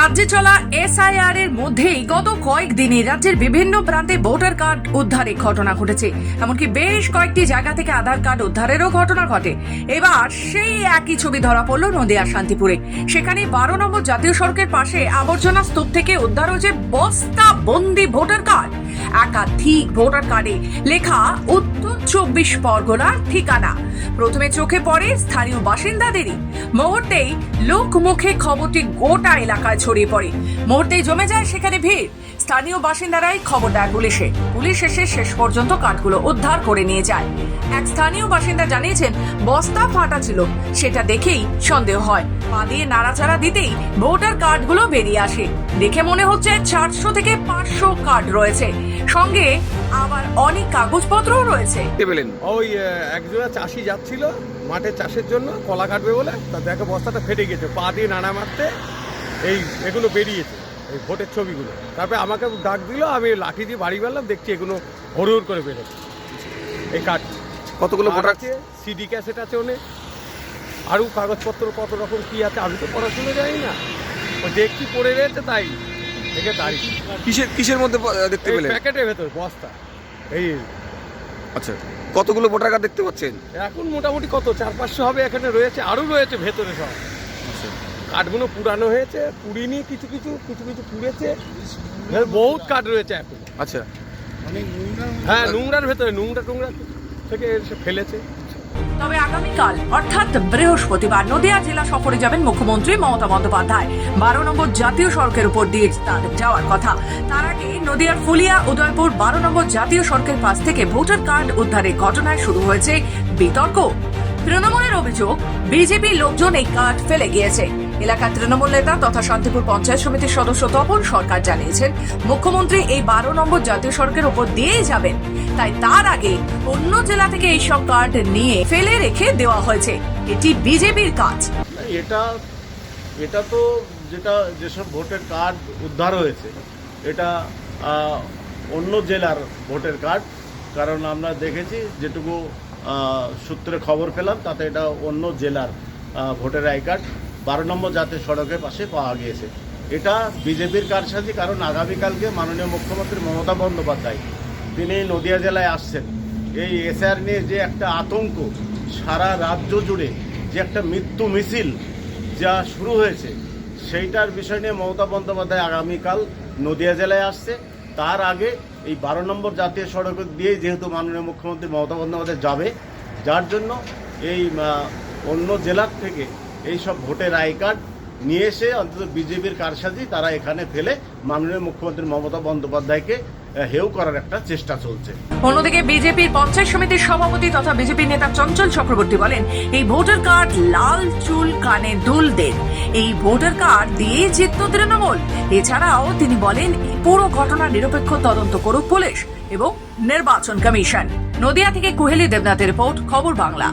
রাজ্যে চলা এসআইআর এর মধ্যেই গত কয়েকদিনে রাজ্যের বিভিন্ন প্রান্তে ভোটার কার্ড উদ্ধারের ঘটনা ঘটেছে। এমনকি বেশ কয়েকটি জায়গা থেকে আধার কার্ড উদ্ধারেরও ঘটনা ঘটে। এবার সেই একই ছবি ধরা পড়ল নদিয়া শান্তিপুরে। সেখানে বারো নম্বর জাতীয় সড়কের পাশে আবর্জনা স্তূপ থেকে উদ্ধার হয়েছে বস্তা বন্দি ভোটার কার্ড। একাধিক ভোটার কার্ডে লেখা উত্তর চব্বিশ পরগনার ঠিকানা। প্রথমে চোখে পড়ে স্থানীয় বাসিন্দাদেরই। মুহূর্তেই লোক মুখে খবরটি গোটা এলাকায় ছড়িয়ে পড়ে। মুহূর্তেই জমে যায় সেখানে ভিড়। স্থানীয় বাসিন্দারাই খবর দেয় পুলিশে। পুলিশ এসে শেষ পর্যন্ত কাঠগুলো উদ্ধার করে নিয়ে যায়। এক স্থানীয় বাসিন্দা জানিয়েছেন বস্তা ফাটা ছিল সেটা দেখেই সন্দেহ হয়। পা দিয়ে নাড়াচাড়া দিতেই ভোটার কার্ডগুলো বেরিয়ে আসে। দেখে মনে হচ্ছে চারশো থেকে পাঁচশো কার্ড রয়েছে। সঙ্গে আবার অনেক কাগজপত্রও রয়েছে। কে ওই একজোড়া চাষি যাচ্ছিল মাঠে চাষের জন্য কলা কাটবে বলে। তা দেখে বস্তাটা ফেটে গেছে পা দিয়ে নাড়া মারতে এই এগুলো বেরিয়েছে। এই ভোটের ছবিগুলো। তারপরে আমাকে ডাক দিল আমি লাঠি দিয়ে বাড়ি গেলাম দেখছি এগুলো হরু হর করে বেরোচ্ছে এই কাঠ। কতগুলো ভোটার? আছে সিডি ক্যাসেট আছে অনেক আরও কাগজপত্র কত রকম কী আছে আমি তো পড়াশুনো জানি না। ও দেখছি পড়ে রয়েছে তাই। দেখে তারিখ কিসের কিসের মধ্যে দেখতে পেলেন? প্যাকেটের ভেতর বস্তা। এই আচ্ছা কতগুলো ভোটার কার্ড দেখতে পাচ্ছেন? এখন মোটামুটি কত চার পাঁচশো হবে এখানে রয়েছে আরও রয়েছে ভেতরে সব। কাঠগুলো পুরানো হয়েছে পুড়িনি কিছু কিছু কিছু কিছু পুড়েছে। বহুত কাঠ রয়েছে এখন। আচ্ছা। হ্যাঁ নোংরার ভেতরে নোংরা টোংরা থেকে এসে ফেলেছে। তবে আগামীকাল অর্থাৎ বৃহস্পতিবার নদিয়া জেলা সফরে যাবেন মুখ্যমন্ত্রী মমতা বন্দ্যোপাধ্যায়। বারো নম্বর জাতীয় সড়কের উপর দিয়ে তার যাওয়ার কথা। তার আগে নদিয়ার ফুলিয়া উদয়পুর বারো নম্বর জাতীয় সড়কের পাশ থেকে ভোটার কার্ড উদ্ধারের ঘটনায় শুরু হয়েছে বিতর্ক। তৃণমূলের অভিযোগ বিজেপি লোকজন এই কার্ড ফেলে গিয়েছে। এলাকার তৃণমূল নেতা তথা শান্তিপুর পঞ্চায়েত সমিতির সদস্য তপন সরকার জানিয়েছেন, মুখ্যমন্ত্রী এই বারো নম্বর জাতীয় সড়কের উপর দিয়েই যাবেন। তাই তার আগে অন্য জেলা থেকে এই সব কার্ড নিয়ে ফেলে রেখে দেওয়া হয়েছে। এটি বিজেপির কাজ। এটা এটা তো যেটা, যেসব ভোটের কার্ড উদ্ধার হয়েছে, এটা অন্য জেলার ভোটের কার্ড। কারণ আমরা দেখেছি যেটুকু সূত্রে খবর পেলাম, তাতে এটা অন্য জেলার ভোটের আই কার্ড। বারো নম্বর জাতীয় সড়কের পাশে পাওয়া গিয়েছে। এটা বিজেপির কারসাজি, কারণ আগামীকালকে মাননীয় মুখ্যমন্ত্রী মমতা বন্দ্যোপাধ্যায় তিনি নদিয়া জেলায় আসছেন। এই এসআর নিয়ে যে একটা আতঙ্ক, সারা রাজ্য জুড়ে যে একটা মৃত্যু মিছিল যা শুরু হয়েছে, সেইটার বিষয় নিয়ে মমতা বন্দ্যোপাধ্যায় আগামীকাল নদিয়া জেলায় আসছে। তার আগে এই বারো নম্বর জাতীয় সড়ক দিয়ে যেহেতু মাননীয় মুখ্যমন্ত্রী মমতা বন্দ্যোপাধ্যায় যাবে, যার জন্য এই অন্য জেলার থেকে এই সব ভোটের আই কার্ড নিয়ে এসে অন্তত বিজেপির কারসাজি তারা এখানে ফেলে মাননীয় মুখ্যমন্ত্রী মমতা বন্দ্যোপাধ্যায়কে হেয় করার একটা চেষ্টা চলছে। অন্যদিকে বিজেপির পঞ্চায়েত সমিতির সভাপতি তথা বিজেপি নেতা চঞ্চল চক্রবর্তী বলেন, এই ভোটার কার্ড লাল চুল কানে দুলদের এই ভোটার কার্ড দিয়ে জিতত তৃণমূল। এছাড়াও তিনি বলেন পুরো ঘটনা নিরপেক্ষ তদন্ত করুক পুলিশ এবং নির্বাচন কমিশন। নদিয়া থেকে কুহেলি দেবনাথের রিপোর্ট, খবর বাংলা।